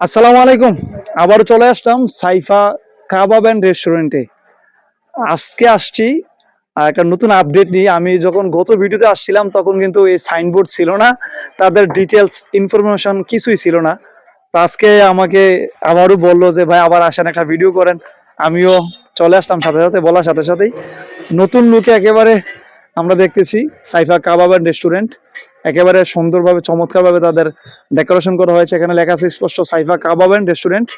আসসালামু আলাইকুম। আবারও চলে আসলাম সাইফা কাবাব অ্যান্ড রেস্টুরেন্টে। আজকে আসছি একটা নতুন আপডেট নিয়ে। আমি যখন গত ভিডিওতে আসছিলাম, তখন কিন্তু এই সাইনবোর্ড ছিল না। তাদের ডিটেলস ইনফরমেশন কিছুই ছিল না। তো আজকে আমাকে আবারও বলল যে, ভাই, আবার আসেন একটা ভিডিও করেন। আমিও চলে আসলাম সাথে সাথে, বলার সাথে সাথেই। নতুন লুকে একেবারে আমরা দেখতেছি সাইফা কাবাব অ্যান্ড রেস্টুরেন্ট একেবারে সুন্দরভাবে, চমৎকারভাবে তাদের ডেকোরেশন করা হয়েছে। এখানে লেখা আছে, স্পষ্ট সাইফা কাবাব অ্যান্ড রেস্টুরেন্ট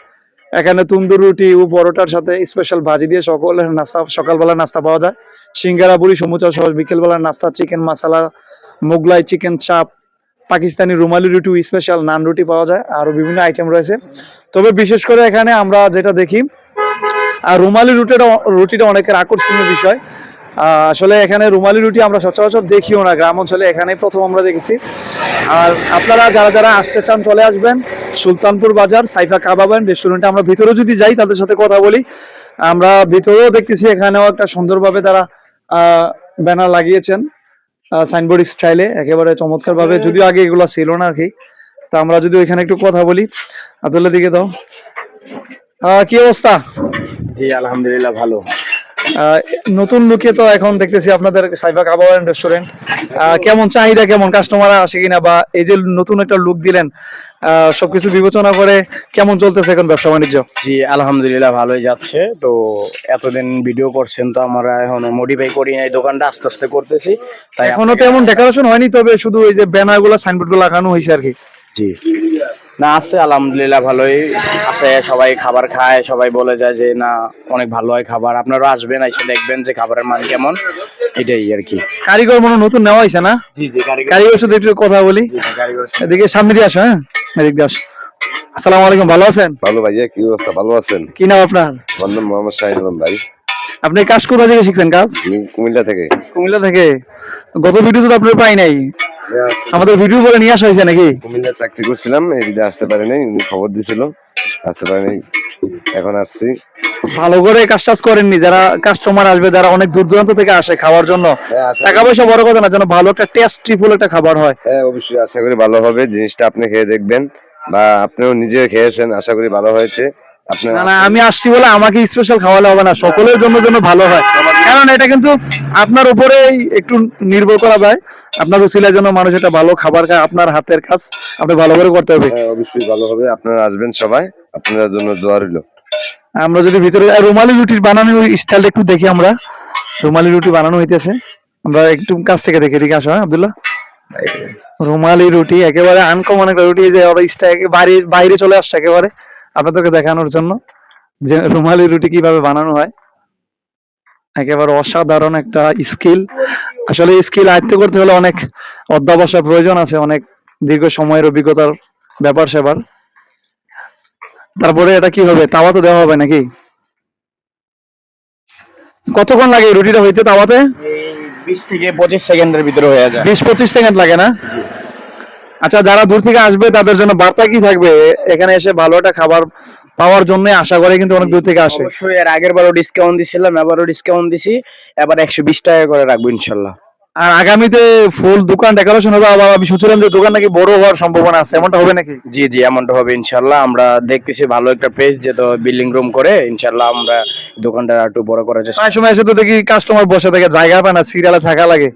এখানে তন্দুর রুটি ও পরোটার সাথে স্পেশাল ভাজি দিয়ে সকলের নাস্তা, সকালবেলা নাস্তা পাওয়া যায়। সিঙ্গারা বুড়ি সমুচা সহ বিকেলবেলার নাস্তা, চিকেন মশলা মোগলাই চিকেন চাপ, পাকিস্তানি রুমালি রুটি স্পেশাল নান রুটি পাওয়া যায়। আরও বিভিন্ন আইটেম রয়েছে। তবে বিশেষ করে এখানে আমরা যেটা দেখি আর রুমালি রুটিটা রুটিটা অনেকের আকর্ষণীয় বিষয়। আসলে এখানে রুমালি রুটি আমরা সচরাচর দেখিও না, গ্রাম অঞ্চলে এখানেই প্রথম আমরা দেখেছি। আর আপনারা যারা যারা আসতে চান চলে আসবেন, সুলতানপুর বাজার, সাইফা কাবাব রেস্টুরেন্টে আমরা ভিতরে যদি যাই, তাদের সাথে কথা বলি। আমরা ভিতরেও দেখতেছি এখানেও একটা সুন্দরভাবে তারা ব্যানার লাগিয়েছেন সাইনবোর্ড স্টাইলে একেবারে চমৎকার ভাবে যদিও আগে এগুলো ছিল না আর কি। তা আমরা যদি ওইখানে একটু কথা বলি, আব্দুল্লাহ দিকে দাও। কি অবস্থা? জি, আলহামদুলিল্লাহ, ভালো। নতুন লুকে তো এখন দেখতেছি আপনাদের সাইফা কাবাব অ্যান্ড রেস্টুরেন্ট কেমন চাহিদা কেমন কাস্টমার আসে কিনা বা এই যে নতুন একটা লুক দিলেন সবকিছু বিবেচনা করে কেমন চলতেছে এখন ব্যবসা বাণিজ্য? জি আলহামদুলিল্লাহ ভালোই যাচ্ছে। তো এতদিন ভিডিও করছেন তো আমরা এখন মডিফাই করি নাই দোকানটা আস্তে আস্তে করতেছি। তাই এখনও তেমন ডেকোরেশন হয়নি তবে শুধু ওই যে ব্যানারগুলো সাইনবোর্ডগুলো লাগানো হয়েছে আর কি। জি। না আছে আলহামদুলিল্লাহ ভালোই আসে সবাই খাবার খায় সবাই বলে যায় যে না অনেক ভালো হয় খাবার। আপনারা আসবেন এসে দেখবেন যে খাবারের মান কেমন এটাই আর কি। কারিগর মনে নতুন নেওয়া হয়েছে না? জি জি কারিগর। কারিগর সাথে একটু কথা বলি। কারিগর এদিকে সামনে দিয়ে আসো হ্যাঁ? এদিক আসো। আসসালামু আলাইকুম ভালো আছেন? ভালো ভাইয়া কি অবস্থা? ভালো আছেন? কি নাম আপনার? আমার নাম মোহাম্মদ শাহিন আলম ভাই। আপনি কাজ কোথা থেকে শিখছেন কাজ? কুমিল্লা থেকে। কুমিল্লা থেকে। গত ভিডিও তো আপনার পাই নাই। আমাদের ভিডিও বলে নিয়ে আসা হয়েছে নাকি? কুমিল্লা চাকরি করছিলাম এই দিদা আসতে পারে নাই উনি খবর দিছিল আসতে পারে নাই এখন আসছি। ভালো করে কাজ টাজ করেননি যারা কাস্টমার আসবে যারা অনেক দূর দূরান্ত থেকে আসে খাওয়ার জন্য হ্যাঁ টাকা পয়সা বড় কথা না যেন ভালো একটা টেস্টি ফুল একটা খাবার হয়। হ্যাঁ অবশ্যই আশা করি ভালো হবে জিনিসটা আপনি খেয়ে দেখবেন বা আপনিও নিজে খেয়েছেন আশা করি ভালো হয়েছে। না না আমি আসছি বলে আমাকে স্পেশাল খাওয়ালে হবে না সকলের জন্য যেন ভালো হয়। কারণ এটা কিন্তু আপনার উপরেই একটু নির্ভর করা যায়। আপনার উচিলার জন্য মানুষ একটা ভালো খাবার খায় আপনার হাতের কাজ আপনি ভালো করে করতে হবে। হ্যাঁ অবশ্যই ভালো হবে। আপনারা আসবেন সবাই আপনাদের জন্য দোয়া রইল। আমরা যদি ভিতরে রুমালি রুটির বানানো স্টাইলটা একটু দেখি আমরা। রুমালি রুটি বানানো হইতেছে। আমরা একটু কাছ থেকে দেখে দিকে আসো হ্যাঁ আব্দুল্লাহ। রুমালি রুটি একেবারে আনকমন একটা রুটি যে ওরা স্টাইল বাইরে বাইরে চলে আসছে একেবারে। আপনাদেরকে দেখানোর জন্য যে রুমালি রুটি কীভাবে বানানো হয়। একেবারে অসাধারণ একটা স্কিল। আসলে স্কিল আয়ত্ত করতে হলে অনেক অধ্যাবসায় প্রয়োজন আছে অনেক দীর্ঘ সময়ের অভিজ্ঞতার ব্যাপার সেবার তারপরে এটা কি হবে? তাওয়া তো দেওয়া হবে নাকি? কতক্ষণ লাগে রুটিটা হইতে তাওয়াতে? বিশ থেকে পঁচিশ সেকেন্ডের ভিতরে হয়ে যায়। বিশ পঁচিশ সেকেন্ড লাগে না? আচ্ছা যারা দূর থেকে আসবে, তাদের জন্য বার্তা কি থাকবে? এখানে এসে ভালো একটা খাবার পাওয়ার জন্য আশা করে কিন্তু অনেক দূর থেকে আসে। অবশ্যই, এর আগের বারও ডিসকাউন্ট দিছিলাম, এবারও ডিসকাউন্ট দিছি। এবার একশো বিশ টাকা করে রাখব, ইনশাল্লাহ। আর আগামীতে ফুল দোকান ডেকোরেশন হবে আবার আমি শুনছিলাম যে দোকান নাকি বড় হওয়ার সম্ভাবনা আছে এমনটা হবে নাকি? জি জি এমনটা হবে ইনশাল্লাহ আমরা দেখতেছি ভালো একটা পেজ বিল্ডিং রুম করে ইনশাল্লাহ আমরা দোকানটা একটু বড় করার চেষ্টা প্রায় সময় এসে তো দেখি কাস্টমার বসে থাকে জায়গা পায় না সিরিয়ালে থাকা লাগে।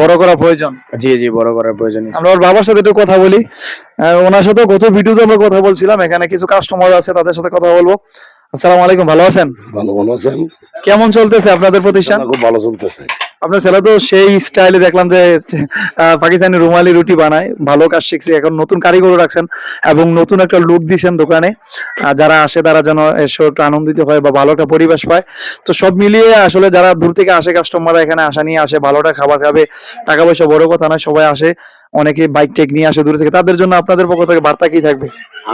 বড় করা প্রয়োজন। জি জি বড় করার প্রয়োজন আমরা ওর বাবার সাথে একটু কথা বলি। ওনার সাথে গত ভিডিওতে আমরা কথা বলছিলাম এখানে কিছু কাস্টমার আছে তাদের সাথে কথা বলব। আসসালামু আলাইকুম ভালো আছেন? ভালো ভালো আছেন। কেমন চলতেছে আপনাদের প্রতিষ্ঠান? খুব ভালো চলতেছে। আপনার ছেলে তো সেই স্টাইলে দেখলাম যে পাকিস্তানি রুমালি রুটি বানায়, ভালো কাজ শিখছে, এখন নতুন কারিগরও রাখছেন এবং নতুন একটা লুক দিচ্ছেন দোকানে। যারা আসে তারা যেন এসে আনন্দিত হয় বা ভালো একটা পরিবেশ পায়। তো সব মিলিয়ে আসলে যারা দূর থেকে আসে কাস্টমাররা এখানে আসা নিয়ে আসে, ভালোটা খাবার খাবে, টাকা পয়সা বড় কথা নয়, সবাই আসে। অনেকে বাইক টেক নিয়ে আসে দূর থেকে। তাদের জন্য আপনাদের পক্ষ থেকে বার্তা কি থাকবে?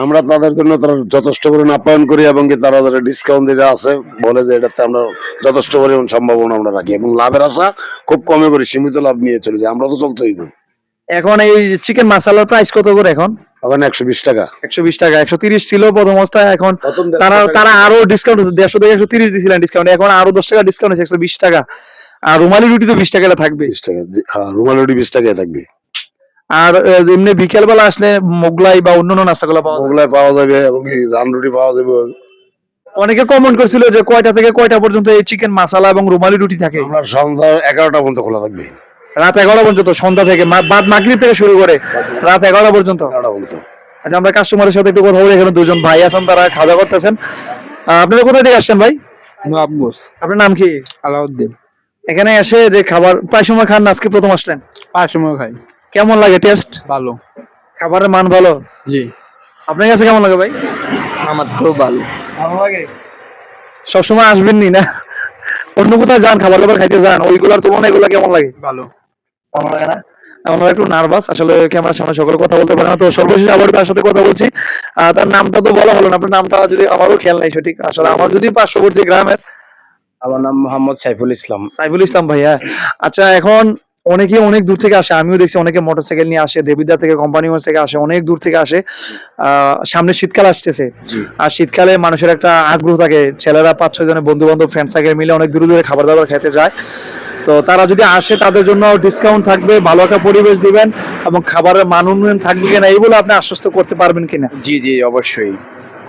আমরা তাদের জন্য তারা যথেষ্ট পরিমাণ আপ্যায়ন করি এবং কি তারা যারা ডিসকাউন্ট দিতে আছে বলে যে এটাতে আমরা যথেষ্ট পরিমাণ সম্ভাবনা আমরা রাখি এবং লাভের আশা খুব কমে করি সীমিত লাভ নিয়ে চলে যাই আমরা তো চলতেই না এখন এই চিকেন মশলার প্রাইস কত করে এখন? এখন একশো বিশ টাকা। একশো বিশ টাকা একশো তিরিশ ছিল প্রথম অবস্থায় এখন তারা তারা আরও ডিসকাউন্ট দেড়শো থেকে একশো তিরিশ দিয়েছিলেন ডিসকাউন্ট এখন আরও দশ টাকা ডিসকাউন্ট একশো বিশ টাকা। আর রুমালি রুটি তো বিশ টাকা থাকবে। বিশ টাকা। হ্যাঁ রুমাল রুটি বিশ টাকায় থাকবে। আর এমনি বিকেলবেলা আসলে মোগলাই বা অন্যান্য নাস্তাগুলো পাওয়া মোগলাই পাওয়া যাবে এবং কি রান রুটি পাওয়া যাবে। অনেকে কমেন্ট করছিল যে কয়টা থেকে কয়টা পর্যন্ত এই চিকেন মশলা এবং রুমালি রুটি থাকে? আমরা সন্ধ্যা এগারোটা পর্যন্ত খোলা থাকবে। রাত এগারোটা পর্যন্ত সন্ধ্যা থেকে বাদ মাগরিব থেকে শুরু করে রাত এগারোটা পর্যন্ত। এগারোটা পর্যন্ত। আচ্ছা আমরা কাস্টমারের সাথে একটু কথা বলি এখানে দুজন ভাই আছেন তারা খাওয়া দাওয়া করতেছেন। আপনারা কোথা থেকে আসছেন ভাই? আপনার নাম কি? আলাউদ্দিন। এখানে এসে যে খাবার প্রায় সময় খান না, আজকে প্রথম আসলেন? পাঁচ সময় খাই। কেমন লাগে টেস্ট ভালো। খাবারের মান ভালো? জি। আপনার কাছে কেমন লাগে ভাই? আমার তো ভালো। ভালো লাগে? সবসময় আসবেন নি? না অন্য কোথাও যান খাবার দাবার খাইতে যান ওইগুলার তুলনায় এগুলা কেমন লাগে? ভালো। ভালো লাগে না? আমরা একটু নার্ভাস আসলে ক্যামেরার সামনে সকলে কথা বলতে পারে না তো সর্বশেষ আবার তার সাথে কথা বলছি। তার নামটা তো বলা হলো না আপনার নামটা যদি আমারও খেয়াল নাই সঠিক? আসলে আমার যদি পার্শ্ববর্তী গ্রামের আমার নাম মোহাম্মদ সাইফুল ইসলাম। সাইফুল ইসলাম ভাইয়া। আচ্ছা এখন অনেকে অনেক দূর থেকে আসে আমিও দেখছি অনেকে মোটরসাইকেল নিয়ে আসে দেবিদা থেকে কোম্পানিগঞ্জ থেকে আসে অনেক দূর থেকে আসে। সামনে শীতকাল আসতেছে। আর শীতকালে মানুষের একটা আগ্রহ থাকে ছেলেরা পাঁচ ছয় জনের বন্ধু বান্ধব ফ্রেন্ড সার্কেল মিলে অনেক দূরে দূরে খাবার দাবার খেতে যায়। তো তারা যদি আসে তাদের জন্য ডিসকাউন্ট থাকবে ভালো একটা পরিবেশ দিবেন এবং খাবারের মান উন্নয়ন থাকবে কিনা এইগুলো আপনি আশ্বস্ত করতে পারবেন কিনা? জি জি অবশ্যই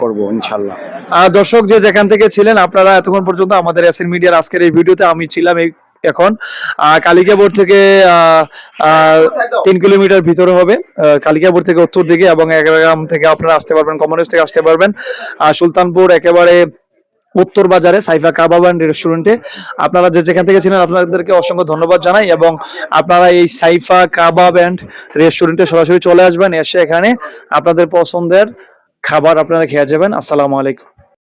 করব ইনশাল্লাহ। আর দর্শক যে যেখান থেকে ছিলেন আপনারা এতক্ষণ পর্যন্ত আমাদের এসএন মিডিয়ার আজকের এই ভিডিওতে আমি ছিলাম এই এখন। কালিকাপুর থেকে তিন কিলোমিটার ভিতরে হবে। কালিকাপুর থেকে উত্তর দিকে এবং এগারোগ্রাম থেকে আপনারা আসতে পারবেন, কমনওয়েলথ থেকে আসতে পারবেন। সুলতানপুর একেবারে উত্তর বাজারে সাইফা কাবাব অ্যান্ড রেস্টুরেন্টে আপনারা যে যেখান থেকে ছিলেন, আপনাদেরকে অসংখ্য ধন্যবাদ জানাই এবং আপনারা এই সাইফা কাবাব অ্যান্ড রেস্টুরেন্টে সরাসরি চলে আসবেন, এসে এখানে আপনাদের পছন্দের খাবার আপনারা খেয়ে যাবেন। আসসালামু আলাইকুম।